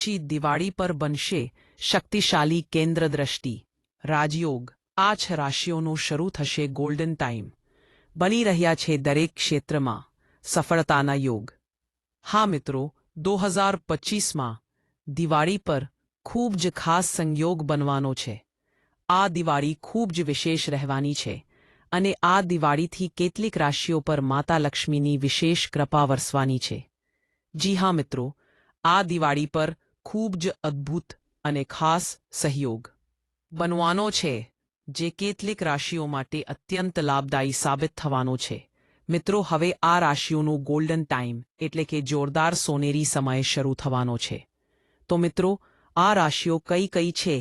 પછી દિવાળી પર બનશે શક્તિશાળી કેન્દ્ર દ્રષ્ટિ રાજયોગ. આ છ રાશિઓનો શરૂ થશે ગોલ્ડન ટાઈમ બની રહ્યા છે દરેક ક્ષેત્રમાં સફળતાના યોગ. હા મિત્રો, દો હજાર પચીસમાં દિવાળી પર ખૂબ જ ખાસ સંયોગ બનવાનો છે. આ દિવાળી ખૂબ જ વિશેષ રહેવાની છે અને આ દિવાળીથી કેટલીક રાશિઓ પર માતા લક્ષ્મીની વિશેષ કૃપા વરસવાની છે. જી હા મિત્રો, આ દિવાળી પર ખૂબ જ અદ્ભુત અને ખાસ સહયોગ બનવાનો છે, જે કેટલીક રાશિઓ માટે અત્યંત લાભદાયી સાબિત થવાનો છે. મિત્રો, હવે આ રાશિઓનો ગોલ્ડન ટાઈમ એટલે કે જોરદાર સોનેરી સમય શરૂ થવાનો છે. તો મિત્રો, આ રાશિઓ કઈ કઈ છે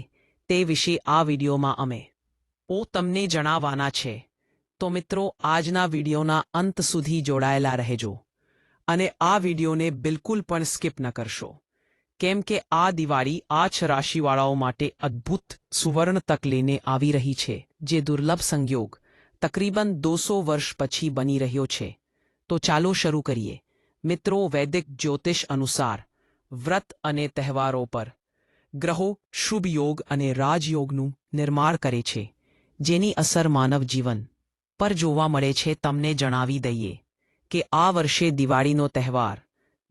તે વિશે આ વિડીયોમાં અમે ઓ તમને જણાવવાના છે. તો મિત્રો, આજના વિડીયોના અંત સુધી જોડાયેલા રહેજો અને આ વિડીયોને બિલકુલ પણ સ્કીપ ન કરશો. કેમ કે આ દિવાળી આ રાશિવાળાઓ માટે અદ્ભુત સુવર્ણ તક લઈને આવી રહી છે, જે દુર્લભ સંયોગ તકરીબન દોસો વર્ષ પછી બની રહ્યો છે. તો ચાલો શરૂ કરીએ. મિત્રો, વૈદિક જ્યોતિષ અનુસાર વ્રત અને તહેવારો પર ગ્રહો શુભ યોગ અને રાજયોગનું નિર્માણ કરે છે, જેની અસર માનવ જીવન પર જોવા મળે છે. તમને જણાવી દઈએ કે આ વર્ષે દિવાળીનો તહેવાર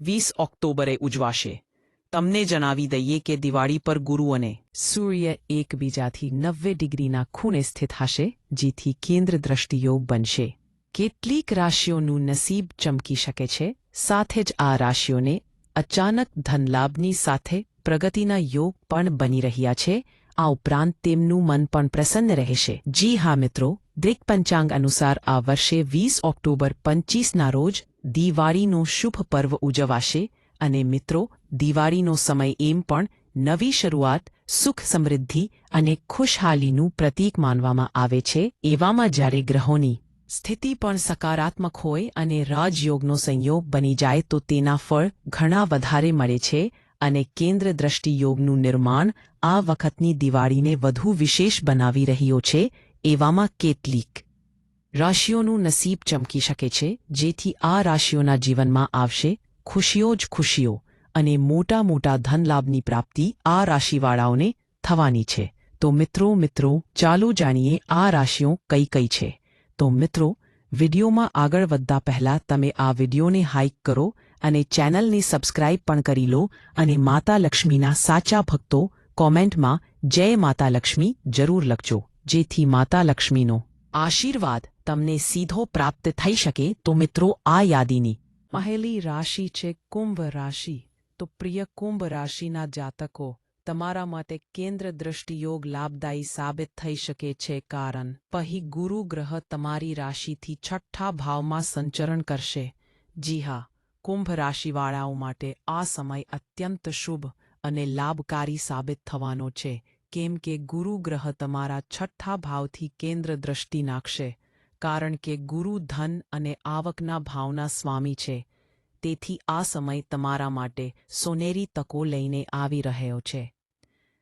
વીસ ઓક્ટોબરે ઉજવાશે. તમને જણાવી દઈએ કે દિવાળી પર ગુરુ અને સૂર્ય એકબીજાથી નવ્વે ડિગ્રીના ખૂણે સ્થિત હશે, જેથી કેન્દ્ર દ્રષ્ટિયોગ બનશે. કેટલીક રાશિઓનું નસીબ ચમકી શકે છે, સાથે જ આ રાશિઓને અચાનક ધનલાભની સાથે પ્રગતિના યોગ પણ બની રહ્યા છે. આ ઉપરાંત તેમનું મન પણ પ્રસન્ન રહેશે. જી હા મિત્રો, દ્રિક પંચાંગ અનુસાર આ વર્ષે વીસ ઓક્ટોબર પંચીસના રોજ દિવાળીનો શુભ પર્વ ઉજવાશે અને મિત્રો દિવાળીનો સમય એમ પણ નવી શરૂઆત, સુખ સમૃદ્ધિ અને ખુશહાલીનું પ્રતીક માનવામાં આવે છે. એવામાં જ્યારે ગ્રહોની સ્થિતિ પણ સકારાત્મક હોય અને રાજયોગનો સંયોગ બની જાય તો તેના ફળ ઘણા વધારે મળે છે અને કેન્દ્ર દ્રષ્ટિયોગનું નિર્માણ આ વખતની દિવાળીને વધુ વિશેષ બનાવી રહ્યો છે. એવામાં કેટલીક રાશિઓનું નસીબ ચમકી શકે છે, જેથી આ રાશિઓના જીવનમાં આવશે ખુશીઓ જ ખુશીઓ. અને મોટા મોટા ધનલાભની પ્રાપ્તિ આ રાશિવાળાઓને થવાની છે. તો મિત્રો મિત્રો, ચાલો જાણીએ આ રાશિઓ કઈ કઈ છે. તો મિત્રો, વિડીયોમાં આગળ વધતા પહેલા તમે આ વિડીયોને હાઇક કરો અને ચેનલને સબસ્ક્રાઇબ પણ કરી લો અને માતા લક્ષ્મીના સાચા ભક્તો કોમેન્ટમાં જય માતા લક્ષ્મી જરૂર લખજો. જેથી માતા લક્ષ્મીનો આશીર્વાદ તમને સીધો પ્રાપ્ત થઈ શકે. તો મિત્રો, આ યાદીની પહેલી રાશિ છે કુંભ રાશિ. તો પ્રિય કુંભ રાશિના જાતકો, તમારા માટે કેન્દ્ર દ્રષ્ટિયોગ લાભદાયી સાબિત થઈ શકે છે કારણ, પહી ગુરુ ગ્રહ તમારી રાશિથી છઠ્ઠા ભાવમાં સંચરણ કરશે. જી હા, કુંભ રાશિવાળાઓ માટે આ સમય અત્યંત શુભ અને લાભકારી સાબિત થવાનો છે. કેમ કે ગુરુ ગ્રહ તમારા છઠ્ઠા ભાવથી કેન્દ્ર દ્રષ્ટિ નાખશે, કારણ કે ગુરુ ધન અને આવકના ભાવના સ્વામી છે. તેથી આ સમય તમારા માટે સોનેરી તકો લઈને આવી રહ્યો છે.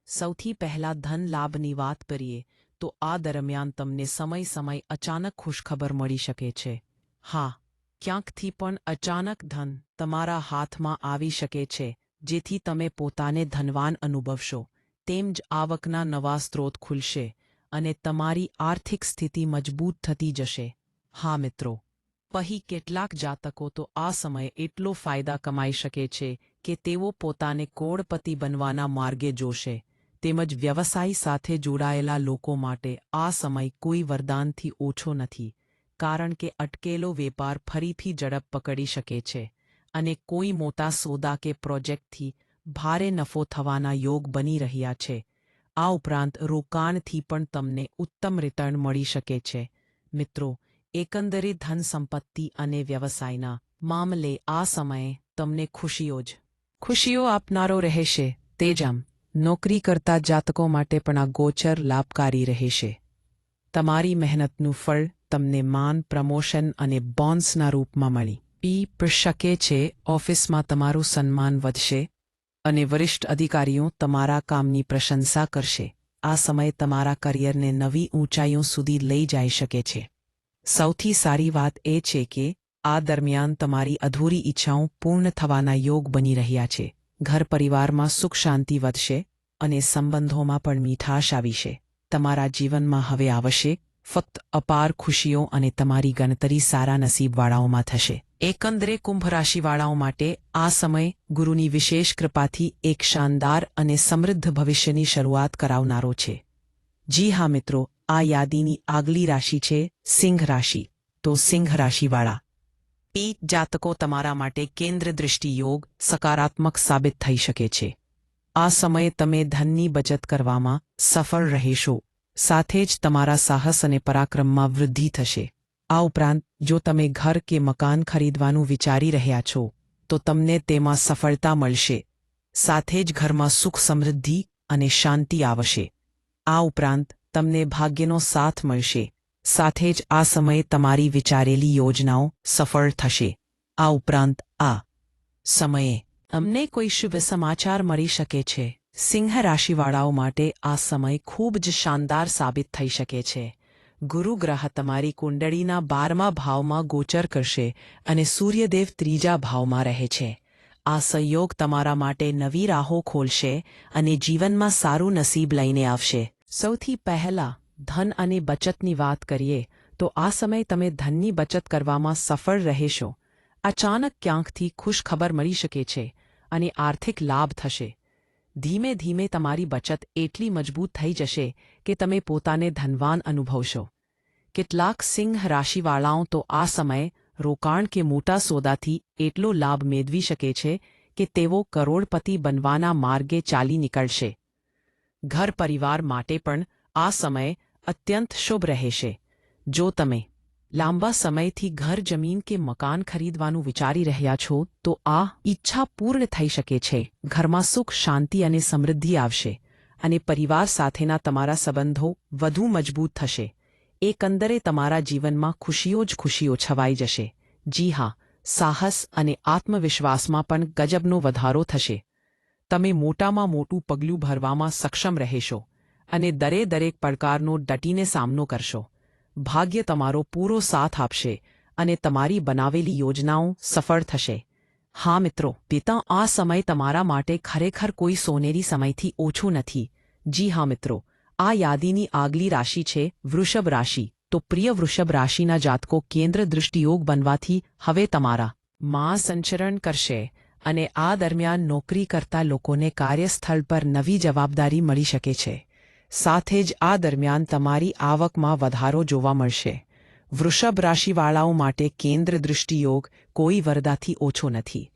સૌથી પહેલાં ધન લાભની વાત કરીએ, તો આ દરમિયાન તમને સમય સમય અચાનક ખુશખબર મળી શકે છે. હા, ક્યાંકથી પણ અચાનક ધન તમારા હાથમાં આવી શકે છે, જેથી તમે પોતાને ધનવાન અનુભવશો. તેમ જ આવકના નવા સ્ત્રોત ખુલશે અને તમારી આર્થિક સ્થિતિ મજબૂત થતી જશે. હા મિત્રો પહી કેટલાક જાતકો તો આ સમયે એટલો ફાયદા કમાઈ શકે છે કે તેઓ પોતાને કોડપતિ બનવાના માર્ગે જોશે. તેમજ વ્યવસાય સાથે જોડાયેલા લોકો માટે આ સમય કોઈ વરદાનથી ઓછો નથી, કારણ કે અટકેલો વેપાર ફરીથી ઝડપ પકડી શકે છે અને કોઈ મોટા સોદા કે પ્રોજેક્ટથી ભારે નફો થવાના યોગ બની રહ્યા છે. આ ઉપરાંત રોકાણથી પણ તમને ઉત્તમ રિટર્ન મળી શકે છે. મિત્રો એકંદરે ધન સંપત્તિ અને વ્યવસાયના મામલે આ સમયે તમને ખુશીઓ જ. ખુશીઓ આપનારો રહેશે, તે જ આમ. નોકરી કરતા જાતકો માટે પણ આ ગોચર લાભકારી રહેશે. તમારી મહેનતનું ફળ તમને માન, પ્રમોશન અને બોન્સના રૂપમાં મળી. પી શકે છે, ઓફિસમાં તમારું સન્માન વધશે અને વરિષ્ઠ અધિકારીઓ તમારા કામની પ્રશંસા કરશે. આ સમય તમારા કરિયરને નવી ઊંચાઈઓ સુધી લઈ જઈ શકે છે. સૌથી સારી વાત એ છે કે, આ દરમિયાન તમારી અધૂરી ઈચ્છાઓ પૂર્ણ થવાના યોગ બની રહ્યા છે. ઘર પરિવારમાં સુખ શાંતિ વધશે અને સંબંધોમાં પણ મીઠાશ આવીશે તમારા જીવનમાં હવે આવશે ફક્ત અપાર ખુશીઓ અને તમારી ગણતરી સારા નસીબવાળાઓમાં થશે. એકંદરે કુંભ રાશિવાળાઓ માટે આ સમય ગુરુની વિશેષ કૃપાથી એક શાનદાર અને સમૃદ્ધ ભવિષ્યની શરૂઆત કરાવનારો છે. જી હા મિત્રો આ યાદીની આગલી રાશિ છે સિંહ રાશિ. તો સિંહ રાશિવાળા, પી જાતકો તમારા માટે કેન્દ્ર દૃષ્ટિ યોગ સકારાત્મક સાબિત થઈ શકે છે. આ સમયે તમે ધનની બચત કરવામાં સફળ રહેશો. સાથે જ તમારા સાહસ અને પરાક્રમમાં વૃદ્ધિ થશે. આ ઉપરાંત, જો તમે ઘર કે મકાન ખરીદવાનું વિચારી રહ્યા છો, તો તમને તેમાં સફળતા મળશે. સાથે જ ઘરમાં સુખ સમૃદ્ધિ અને શાંતિ આવશે. આ ઉપરાંત તમને ભાગ્યનો સાથ મળશે. સાથે જ આ સમયે તમારી વિચારેલી યોજનાઓ સફળ થશે. આ ઉપરાંત આ સમયે અમને કોઈ શુભ સમાચાર મળી શકે છે. સિંહ રાશિવાળાઓ માટે આ સમય ખૂબ જ શાનદાર સાબિત થઈ શકે છે. ગુરુ ગ્રહ તમારી કુંડળીના બારમા ભાવમાં ગોચર કરશે અને સૂર્યદેવ ત્રીજા ભાવમાં રહે છે. આ સંયોગ તમારા માટે નવી રાહો ખોલશે અને જીવનમાં સારું નસીબ લઈને આવશે. સૌથી પહેલા ધન અને બચતની વાત કરીએ, તો આ સમય તમે ધનની બચત કરવામાં સફળ રહેશો. અચાનક ક્યાંકથી ખુશખબર મળી શકે છે અને આર્થિક લાભ થશે. ધીમે ધીમે તમારી બચત એટલી મજબૂત થઈ જશે કે તમે પોતાને ધનવાન અનુભવશો. કેટલાક સિંહ રાશિવાળાઓ તો આ સમયે રોકાણ કે મોટા સોદાથી એટલો લાભ મેળવી શકે છે કે તેઓ કરોડપતિ બનવાના માર્ગે ચાલી નીકળશે. ઘર પરિવાર માટે પણ આ સમય અત્યંત શુભ રહેશે. જો તમે લાંબા સમયથી ઘર, જમીન કે મકાન ખરીદવાનું વિચારી રહ્યા છો, તો આ ઈચ્છા પૂર્ણ થઈ શકે છે. ઘરમાં સુખ, શાંતિ અને સમૃદ્ધિ આવશે અને પરિવાર સાથેના તમારા સંબંધો વધુ મજબૂત થશે. એકંદરે તમારા જીવનમાં ખુશીઓ જ ખુશીઓ છવાઈ જશે. જી હા, સાહસ અને આત્મવિશ્વાસમાં પણ ગજબનો વધારો થશે. તમે મોટામાં મોટું પગલું ભરવામાં સક્ષમ રહેશો અને દરે દરેક પડકારનો ડટીને સામનો કરશો. ભાગ્ય તમારો પૂરો સાથ આપશે અને તમારી બનાવેલી યોજનાઓ સફળ થશે. હા મિત્રો, પિતા, આ સમય તમારા માટે ખરેખર કોઈ સોનેરી સમયથી ઓછું નથી. જી હા મિત્રો, આ યાદીની આગલી રાશિ છે વૃષભ રાશિ. તો પ્રિય વૃષભ રાશિના જાતકો કેન્દ્ર દૃષ્ટિયોગ બનવાથી હવે તમારા માં સંચરણ કરશે. અને આ દરમિયાન નોકરી કરતા લોકોને કાર્યસ્થળ પર નવી જવાબદારી મળી શકે છે. સાથે જ આ દરમિયાન તમારી આવકમાં વધારો જોવા મળશે. વૃષભ રાશિવાળાઓ માટે કેન્દ્ર દૃષ્ટિયોગ કોઈ વરદાથી ઓછો નથી.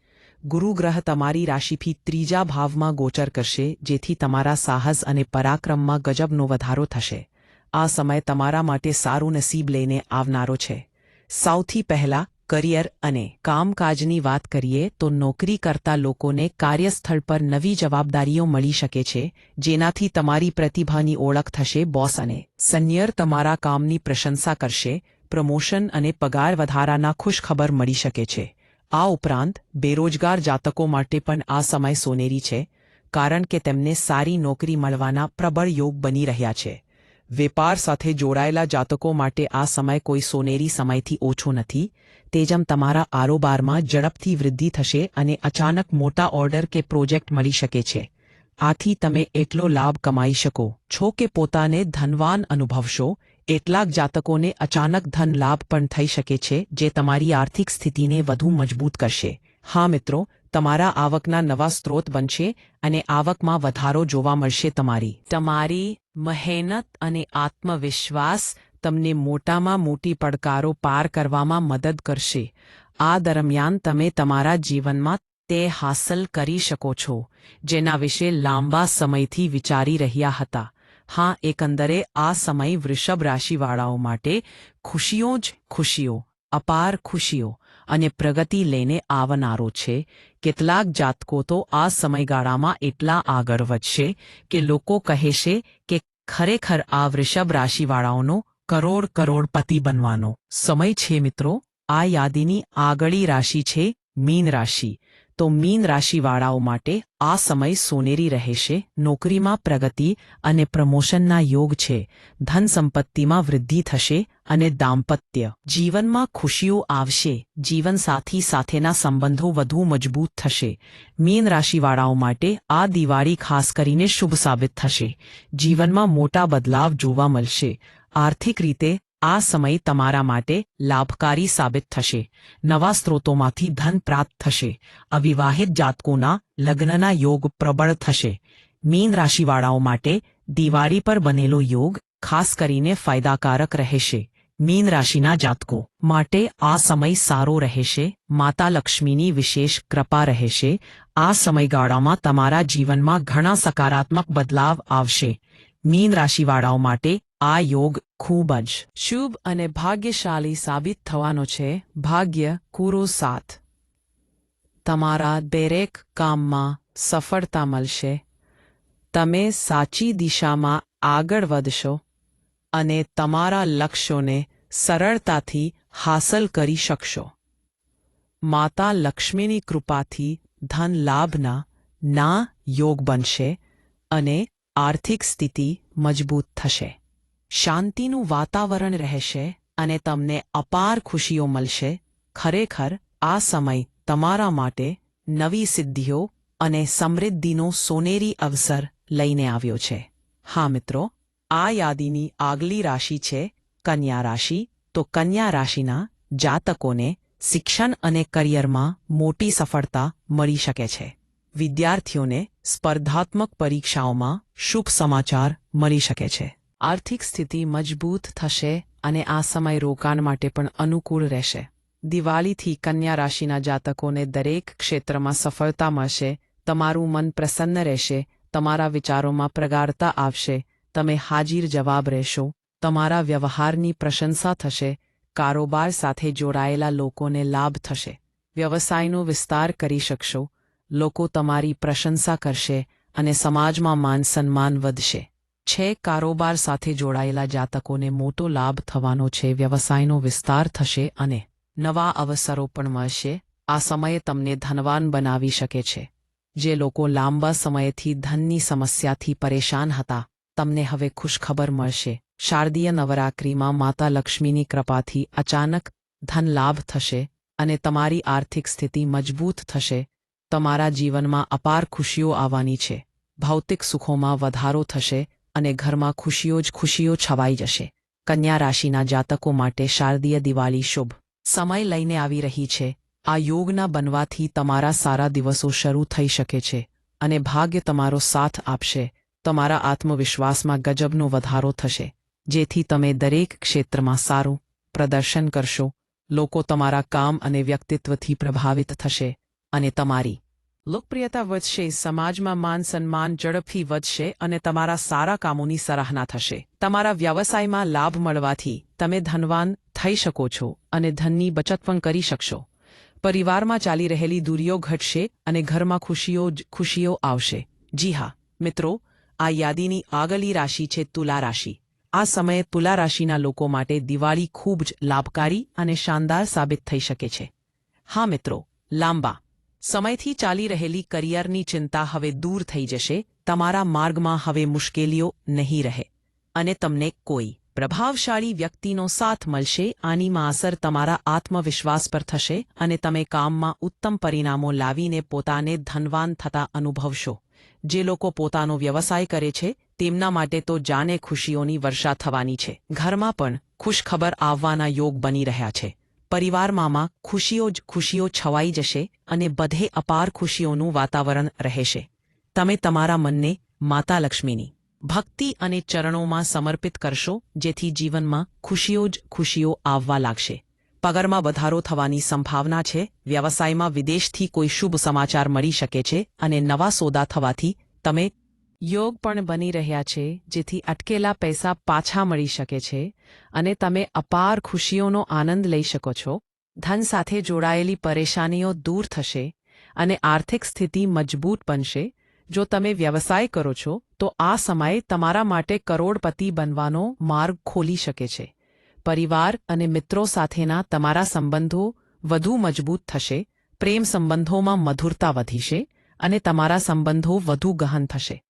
ગુરુગ્રહ તમારી રાશિથી ત્રીજા ભાવમાં ગોચર કરશે, જેથી તમારા સાહસ અને પરાક્રમમાં ગજબનો વધારો થશે. આ સમય તમારા માટે સારું નસીબ લઈને આવનારો છે. સૌથી પહેલા કરિયર અને કામકાજની વાત કરીએ તો નોકરી કરતા લોકોને કાર્યસ્થળ પર નવી જવાબદારીઓ મળી શકે છે, જેનાથી તમારી પ્રતિભાની ઓળખ થશે, બોસ અને સન્યર તમારા કામની પ્રશંસા કરશે, પ્રમોશન અને પગાર વધારાના ખુશખબર મળી શકે છે. આ ઉપરાંત, બેરોજગાર જાતકો માટે પણ આ સમય સોનેરી છે, કારણ કે તેમને સારી નોકરી મળવાના પ્રબળ યોગ બની રહ્યા છે. વેપાર સાથે જોડાયેલા જાતકો માટે આ સમય કોઈ સોનેરી સમયથી ઓછો નથી. તેજમ તમારા આરોબારમાં ઝડપથી વૃદ્ધિ થશે અને અચાનક મોટા ઓર્ડર કે પ્રોજેક્ટ મળી શકે છે. આથી તમે એટલો લાભ કમાઈ શકો છો કે પોતાને ધનવાન અનુભવશો. એટલાક જાતકોને અચાનક ધન લાભ પણ થઈ શકે છે, જે તમારી આર્થિક સ્થિતિને વધુ મજબૂત કરશે. હા મિત્રો તમારા આવકના નવા સ્ત્રોત બનશે અને આવકમાં વધારો જોવા મળશે તમારી. તમારી મહેનત અને આત્મવિશ્વાસ તમને મોટામાં મોટી પડકારો પાર કરવામાં મદદ કરશે. આ દરમિયાન તમે તમારા જીવનમાં તે હાંસલ કરી શકો છો, જેના વિશે લાંબા સમયથી વિચારી રહ્યા હતા. હા, એકંદરે આ સમય વૃષભ રાશિવાળાઓ માટે ખુશીઓ જ ખુશીઓ, અપાર ખુશીઓ. અને પ્રગતિ લઈને આવનારો છે. કેટલાક જાતકો તો આ સમયગાળામાં એટલા આગળ વધશે કે લોકો કહેશે કે ખરેખર આ વૃષભ રાશિવાળાઓનો કરોડ કરોડપતિ બનવાનો સમય છે મિત્રો. આ યાદીની આગળી રાશિ છે મીન રાશિ. તો મીન રાશિવાળાઓ માટે આ સમય સોનેરી રહેશે, નોકરીમાં પ્રગતિ અને પ્રમોશનના યોગ છે, ધન સંપત્તિમાં વૃદ્ધિ થશે અને દાંપત્ય જીવનમાં ખુશીઓ આવશે, જીવનસાથી સાથેના સંબંધો વધુ મજબૂત થશે. મીન રાશિવાળાઓ માટે આ દિવાળી ખાસ કરીને શુભ સાબિત થશે. જીવનમાં મોટા બદલાવ જોવા મળશે. આર્થિક રીતે આ સમય તમારા માટે લાભકારી સાબિત થશે. નવા સ્ત્રોતોમાંથી ધન પ્રાપ્ત થશે. અવિવાહિત જાતકોના લગ્નના યોગ પ્રબળ થશે. મીન રાશિવાળાઓ માટે દિવાળી પર બનેલો યોગ ખાસ કરીને ફાયદાકારક રહેશે. મીન રાશિના જાતકો માટે આ સમય સારો રહેશે. માતા લક્ષ્મીની વિશેષ કૃપા રહેશે. આ સમયગાળામાં તમારા જીવનમાં ઘણા સકારાત્મક બદલાવ આવશે. મીન રાશિવાળાઓ માટે આ યોગ ખૂબ જ શુભ અને ભાગ્યશાળી સાબિત થવાનો છે. ભાગ્ય કુરો સાથ તમારા દરેક કામમાં સફળતા મળશે. તમે સાચી દિશામાં આગળ વધશો અને તમારા લક્ષ્યોને સરળતાથી હાંસલ કરી શકશો. માતા લક્ષ્મીની કૃપાથી ધન લાભના ના યોગ બનશે અને આર્થિક સ્થિતિ મજબૂત થશે. શાંતિનું વાતાવરણ રહેશે અને તમને અપાર ખુશીઓ મળશે. ખરેખર, આ સમય તમારા માટે નવી સિદ્ધિઓ અને સમૃદ્ધિનો સોનેરી અવસર લઈને આવ્યો છે. હા મિત્રો, આ યાદીની આગલી રાશિ છે કન્યા રાશિ. તો કન્યા રાશિના જાતકોને શિક્ષણ અને કરિયરમાં મોટી સફળતા મળી શકે છે. વિદ્યાર્થીઓને સ્પર્ધાત્મક પરીક્ષાઓમાં શુભ સમાચાર મળી શકે છે. આર્થિક સ્થિતિ મજબૂત થશે અને આ સમય રોકાણ માટે પણ અનુકૂળ રહેશે. દિવાળીથી કન્યા રાશિના જાતકોને દરેક ક્ષેત્રમાં સફળતા મળશે, તમારું મન પ્રસન્ન રહેશે, તમારા વિચારોમાં પ્રગાઢતા આવશે, તમે હાજીર જવાબ રહેશો, તમારા વ્યવહારની પ્રશંસા થશે, કારોબાર સાથે જોડાયેલા લોકોને લાભ થશે. વ્યવસાયનો વિસ્તાર કરી શકશો, લોકો તમારી પ્રશંસા કરશે અને સમાજમાં માન સન્માન વધશે. છે કારોબાર સાથે જોડાયેલા જાતકોને મોટો લાભ થવાનો છે, વ્યવસાયનો વિસ્તાર થશે અને નવા અવસરો પણ મળશે. આ સમયે તમને ધનવાન બનાવી શકે છે. જે લોકો લાંબા સમયથી ધનની સમસ્યાથી પરેશાન હતા, તમને હવે ખુશખબર મળશે. શારદીય નવરાત્રિમાં માતા લક્ષ્મીની કૃપાથી અચાનક ધન લાભ થશે અને તમારી આર્થિક સ્થિતિ મજબૂત થશે. તમારા જીવનમાં અપાર ખુશીઓ આવવાની છે. ભૌતિક સુખોમાં વધારો થશે. અને ઘરમાં ખુશીઓ જ ખુશીઓ છવાઈ જશે. કન્યા રાશિના જાતકો માટે શારદીય દિવાળી શુભ. સમય લઈને આવી રહી છે. આ યોગના બનવાથી તમારા સારા દિવસો શરૂ થઈ શકે છે અને ભાગ્ય તમારો સાથ આપશે. તમારા આત્મવિશ્વાસમાં ગજબનો વધારો થશે. જેથી તમે દરેક ક્ષેત્રમાં સારું પ્રદર્શન કરશો. લોકો તમારા કામ અને વ્યક્તિત્વથી પ્રભાવિત થશે અને તમારી લોકપ્રિયતા વધશે, સમાજમાં માન સન્માન ઝડપથી વધશે અને તમારા સારા કામોની સરાહના થશે. તમારા વ્યવસાયમાં લાભ મળવાથી તમે ધનવાન થઈ શકો છો અને ધનની બચત પણ કરી શકશો. પરિવારમાં ચાલી રહેલી દૂરીઓ ઘટશે અને ઘરમાં ખુશીઓ ખુશીઓ આવશે. જી હા, મિત્રો, આ યાદીની આગલી રાશિ છે તુલા રાશિ. આ સમયે તુલા રાશિના લોકો માટે દિવાળી ખૂબ જ લાભકારી અને શાનદાર સાબિત થઈ શકે છે. હા મિત્રો, લાંબા. સમયથી ચાલી રહેલી કરિયરની ચિંતા હવે દૂર થઈ જશે, તમારા માર્ગમાં હવે મુશ્કેલીઓ નહીં રહે અને તમને કોઈ પ્રભાવશાળી વ્યક્તિનો સાથ મળશે આની અસર તમારા આત્મવિશ્વાસ પર થશે અને તમે કામમાં ઉત્તમ પરિણામો લાવીને પોતાને ધનવાન થતા અનુભવશો. જે લોકો પોતાનો વ્યવસાય કરે છે, તેમના માટે તો જાને ખુશીઓની વર્ષા થવાની છે. ઘરમાં પણ ખુશખબર આવવાના યોગ બની રહ્યા છે. પરિવારમાં ખુશીઓ જ ખુશીઓ છવાઈ જશે અને બધે અપાર ખુશીઓનું વાતાવરણ રહેશે. તમે તમારા મનને માતા લક્ષ્મીની ભક્તિ અને ચરણોમાં સમર્પિત કરશો, જેથી જીવનમાં ખુશીઓ જ ખુશીઓ આવવા લાગશે. પગારમાં વધારો થવાની સંભાવના છે. વ્યવસાયમાં વિદેશથી કોઈ શુભ સમાચાર મળી શકે છે અને નવા સોદા થવાથી તમે યોગ પણ બની રહ્યા છે, જેથી અટકેલા પૈસા પાછા મળી શકે છે અને તમે અપાર ખુશીઓનો આનંદ લઈ શકો છો. ધન સાથે જોડાયેલી પરેશાનીઓ દૂર થશે અને આર્થિક સ્થિતિ મજબૂત બનશે. જો તમે વ્યવસાય કરો છો, તો આ સમય તમારા માટે કરોડપતિ બનવાનો માર્ગ ખોલી શકે છે. પરિવાર અને મિત્રો સાથેના તમારા સંબંધો વધુ મજબૂત થશે, પ્રેમ સંબંધોમાં મધુરતા વધીશે અને તમારા સંબંધો વધુ ગહન થશે.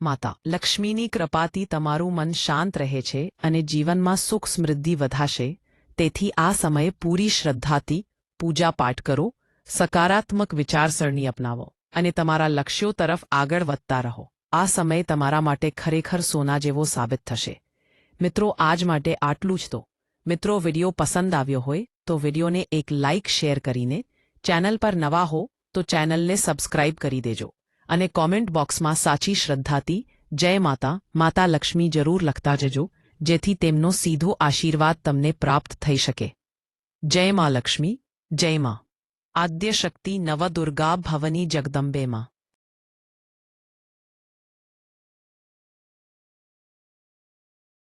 માતા, લક્ષ્મીની કૃપાથી તમારું મન શાંત રહે છે અને જીવનમાં સુખ સમૃદ્ધિ વધાશે તેથી આ સમયે પૂરી શ્રદ્ધાથી પૂજા પાઠ કરો, સકારાત્મક વિચારસરણી અપનાવો અને તમારા લક્ષ્યો તરફ આગળ વધતા રહો. આ સમય તમારા માટે ખરેખર સોના જેવો સાબિત થશે. મિત્રો, આજ માટે આટલું જ તો. મિત્રો, વિડિયો પસંદ આવ્યો હોય તો વિડિયોને એક લાઇક શેર કરીને ચેનલ પર નવા હો તો ચેનલને સબસ્ક્રાઇબ કરી દેજો. અને કોમેન્ટ બોક્સમાં સાચી શ્રદ્ધાથી, જય માતા માતા લક્ષ્મી જરૂર લખતા જજો, જેથી તેમનો સીધો આશીર્વાદ તમને પ્રાપ્ત થઈ શકે. જય મા લક્ષ્મી, જય મા. આદ્ય શક્તિ નવદુર્ગા ભવની જગદંબે માં.